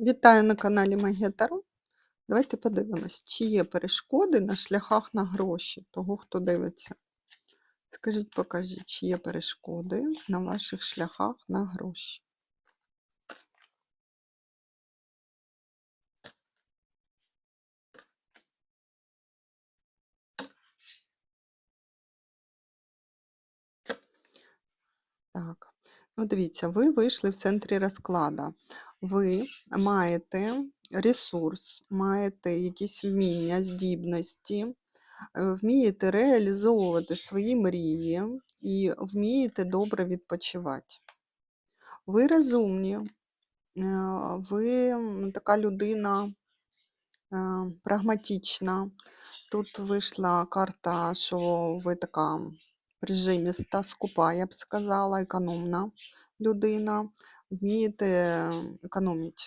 Вітаю на каналі Магія Таро. Давайте подивимось, чи є перешкоди на шляхах на гроші того, хто дивиться. Скажіть, покажіть, чи є перешкоди на ваших шляхах на гроші. Так, ну дивіться, ви вийшли в центрі розклада. Ви маєте ресурс, маєте якісь вміння, здібності, е, вмієте реалізовувати свої мрії і вмієте добре відпочивати. Ви розумні, е, ви така людина е, прагматична. Тут вийшла карта, що ви така прижиміста, скупа, я б сказала, економна людина. Вмієте економити.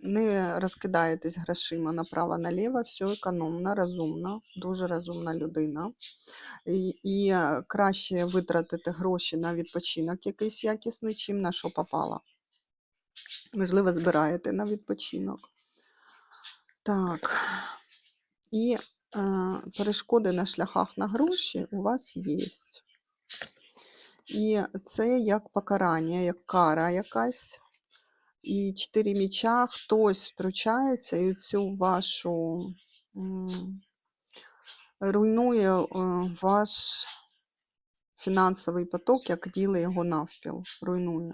Не розкидаєтесь грошима направо-наліво, все економна, розумна, дуже розумна людина. І, і е, краще витратити гроші на відпочинок якийсь якісний, чим на що попало. Можливо, збираєте на відпочинок. Так. І е, перешкоди на шляхах на гроші у вас є. І це як покарання, як кара якась. І чотири міча, хтось втручається і цю вашу руйнує е, ваш фінансовий поток, як ділить його навпіл, руйнує.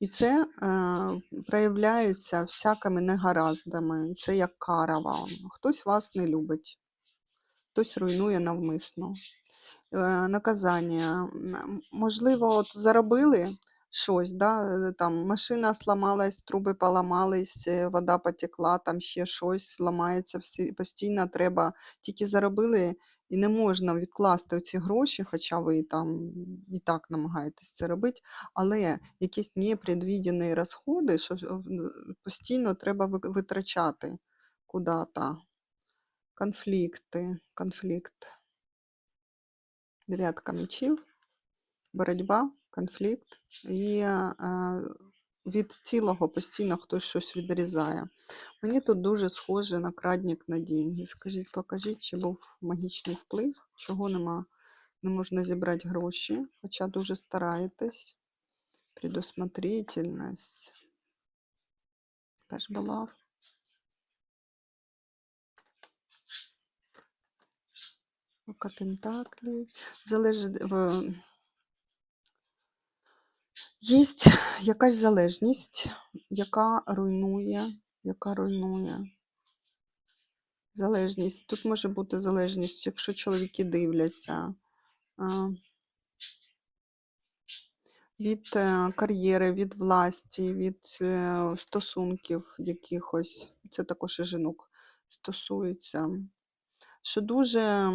І це е, проявляється всякими негараздами. Це як кара вам. Хтось вас не любить, хтось руйнує навмисно. Е, наказання. Можливо, от заробили щось, да, там машина сломалась, труби поламались, е, вода потекла, там ще щось ламається, всі- постійно треба, тільки заробили, і не можна відкласти ці гроші, хоча ви там і так намагаєтесь це робити, але якісь непредвідені розходи, що постійно треба витрачати куди-то. Конфлікти, конфлікт. Дев'ятка мечів, боротьба, конфлікт. І від цілого постійно хтось щось відрізає. Мені тут дуже схоже на крадник на деньги. Скажіть, покажіть, чи був магічний вплив, чого нема, не можна зібрати гроші, хоча дуже стараєтесь. Предусмотрительність. Теж була. Ока Пентаклі. Залежить в. Є якась залежність, яка руйнує, яка руйнує. Залежність. Тут може бути залежність, якщо чоловіки дивляться. Від е, кар'єри, від власті, від е, стосунків якихось. Це також і жінок стосується. Що дуже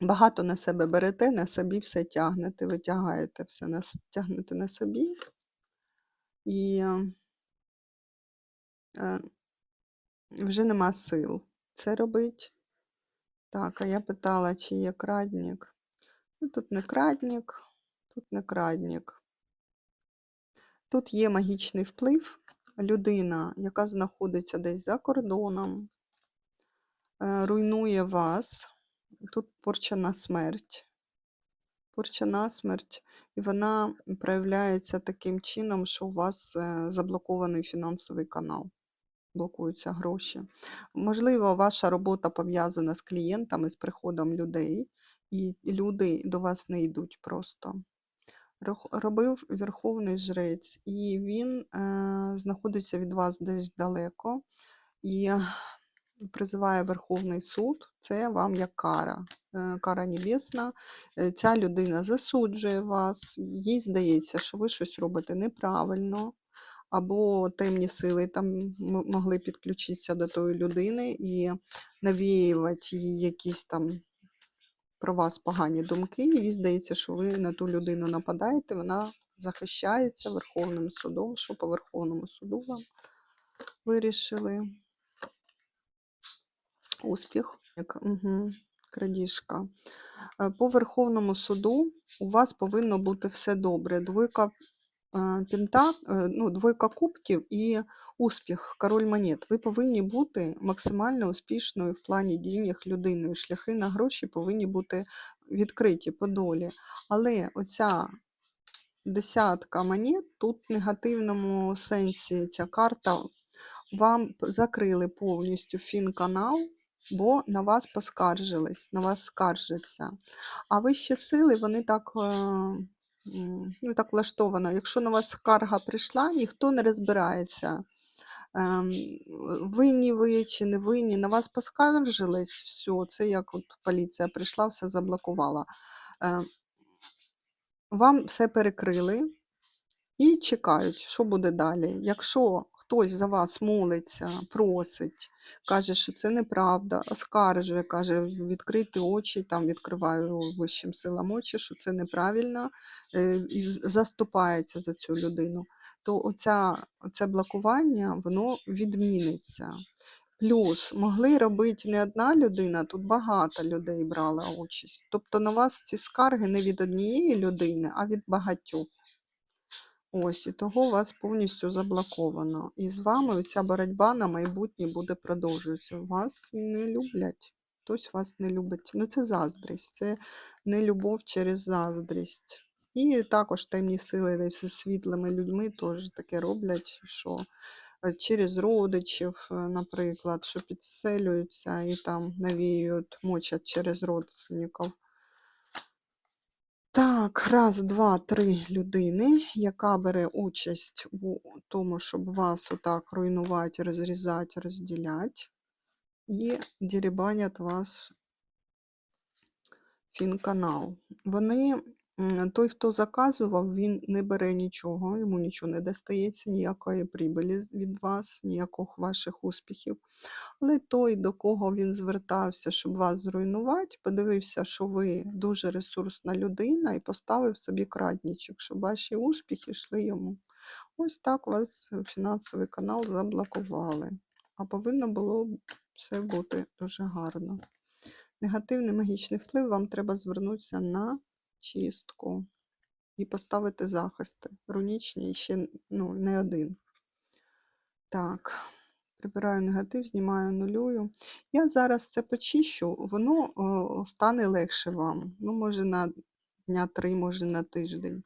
багато на себе берете, на собі все тягнете, ви тягаєте все на, тягнете на собі. І е, вже нема сил це робити. Так, а я питала, чи є крадник. Ну, тут не крадник, тут не крадник. Тут є магічний вплив. Людина, яка знаходиться десь за кордоном, е, руйнує вас. Тут порча на смерть. Порча на смерть. І вона проявляється таким чином, що у вас е, заблокований фінансовий канал. Блокуються гроші. Можливо, ваша робота пов'язана з клієнтами, з приходом людей, і люди до вас не йдуть просто. Робив Верховний Жрець, і він е, знаходиться від вас десь далеко і призиває Верховний суд. Це вам як кара, е, кара небесна. Е, Ця людина засуджує вас, їй здається, що ви щось робите неправильно або темні сили там могли підключитися до тої людини і навіювати їй якісь там про вас погані думки. Їй здається, що ви на ту людину нападаєте, вона захищається Верховним судом, що по Верховному суду вам вирішили. Успіх. Угу, крадіжка. Е, По Верховному суду у вас повинно бути все добре. Двойка е, пента, е, ну, двойка кубків і успіх, король монет. Ви повинні бути максимально успішною в плані діяннях людиною. Шляхи на гроші повинні бути відкриті по долі. Але оця десятка монет тут в негативному сенсі ця карта вам закрили повністю фінканал, бо на вас поскаржились, на вас скаржаться. А вищі сили, вони так, е, ну, так влаштовано. Якщо на вас скарга прийшла, ніхто не розбирається. Ем, Винні ви чи не винні, на вас поскаржились, все, це як от поліція прийшла, все заблокувала. Е, Вам все перекрили, і чекають, що буде далі. Якщо хтось за вас молиться, просить, каже, що це неправда, оскаржує, каже, відкрити очі, там відкриваю вищим силам очі, що це неправильно, е, і заступається за цю людину, то оця, оце блокування воно відміниться. Плюс могли робити не одна людина, тут багато людей брала участь. Тобто на вас ці скарги не від однієї людини, а від багатьох. Ось, і того вас повністю заблоковано. І з вами ця боротьба на майбутнє буде продовжуватися. Вас не люблять. Хтось вас не любить. Ну, це заздрість, це не любов через заздрість. І також темні сили зі світлими людьми теж таке роблять, що е, через родичів, е, наприклад, що підселюються і там навіюють, мочать через родственників. Так, раз, два, три людини, яка бере участь у тому, щоб вас отак руйнувати, розрізати, розділяти, і дерибанять ваш фінканал. Вони, той, хто заказував, він не бере нічого, йому нічого не достається, ніякої прибилі від вас, ніяких ваших успіхів. Але той, до кого він звертався, щоб вас зруйнувати, подивився, що ви дуже ресурсна людина, і поставив собі крадничок, щоб ваші успіхи йшли йому. Ось так вас фінансовий канал заблокували. А повинно було все бути дуже гарно. Негативний магічний вплив вам треба звернутися на чистку і поставити захисти. Рунічні ще ну, не один. Так, прибираю негатив, знімаю нулюю. Я зараз це почищу, воно о, стане легше вам. Ну, може, на дня три, може на тиждень.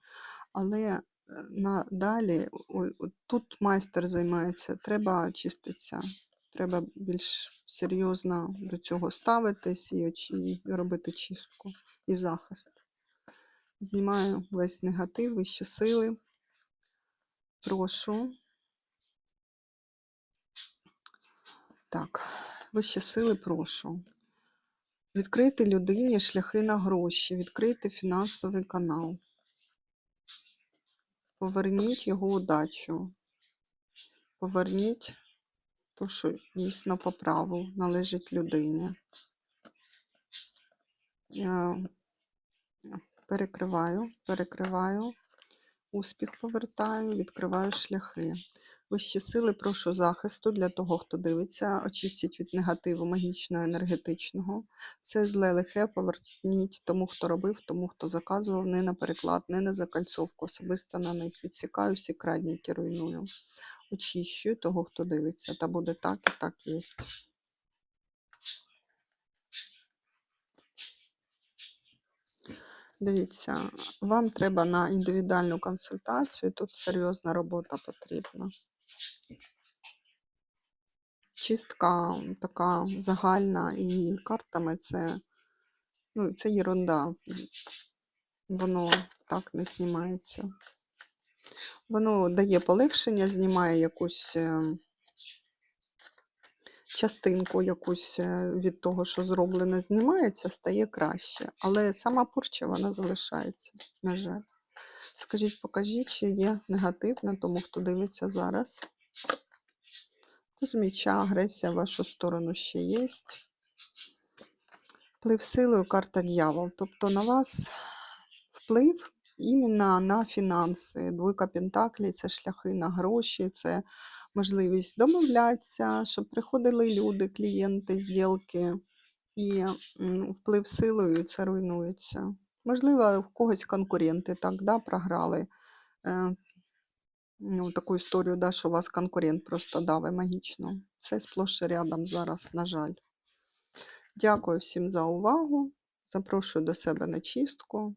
Але е, на далі о- о- тут майстер займається, треба чиститися. Треба більш серйозно до цього ставитись і і робити чистку і захист. Знімаю весь негатив, вищі сили. Прошу. Так, вищі сили прошу. Відкрити людині шляхи на гроші, відкрити фінансовий канал. Поверніть його удачу. Поверніть то, що дійсно по праву належить людині. Перекриваю, перекриваю, успіх повертаю, відкриваю шляхи. Вищі сили, прошу захисту для того, хто дивиться, очистіть від негативу магічного, енергетичного. Все зле лихе поверніть тому, хто робив, тому, хто заказував, не на переклад, не на закальцовку. Особисто на них відсікаю, всі крадніки руйную. Очищую того, хто дивиться. Та буде так і так є. Дивіться, вам треба на індивідуальну консультацію, тут серйозна робота потрібна. Чистка така загальна і картами це, ну, це єрунда. Воно так не знімається. Воно дає полегшення, знімає якусь е, частинку якусь е, від того, що зроблене, знімається, стає краще. Але сама порча вона залишається, на жаль. Скажіть, покажіть, чи є негатив на тому, хто дивиться зараз. Тут міча, агресія в вашу сторону ще є. Вплив силою, карта дьявол. Тобто на вас вплив іменно на фінанси. Двойка Пентаклі це шляхи на гроші, це можливість домовлятися, щоб приходили люди, клієнти, зділки. І вплив силою це руйнується. Можливо, в когось конкуренти так да, програли. Е, Ну, таку історію, да, що вас конкурент просто дави магічно. Це сплош рядом зараз, на жаль. Дякую всім за увагу. Запрошую до себе на чистку.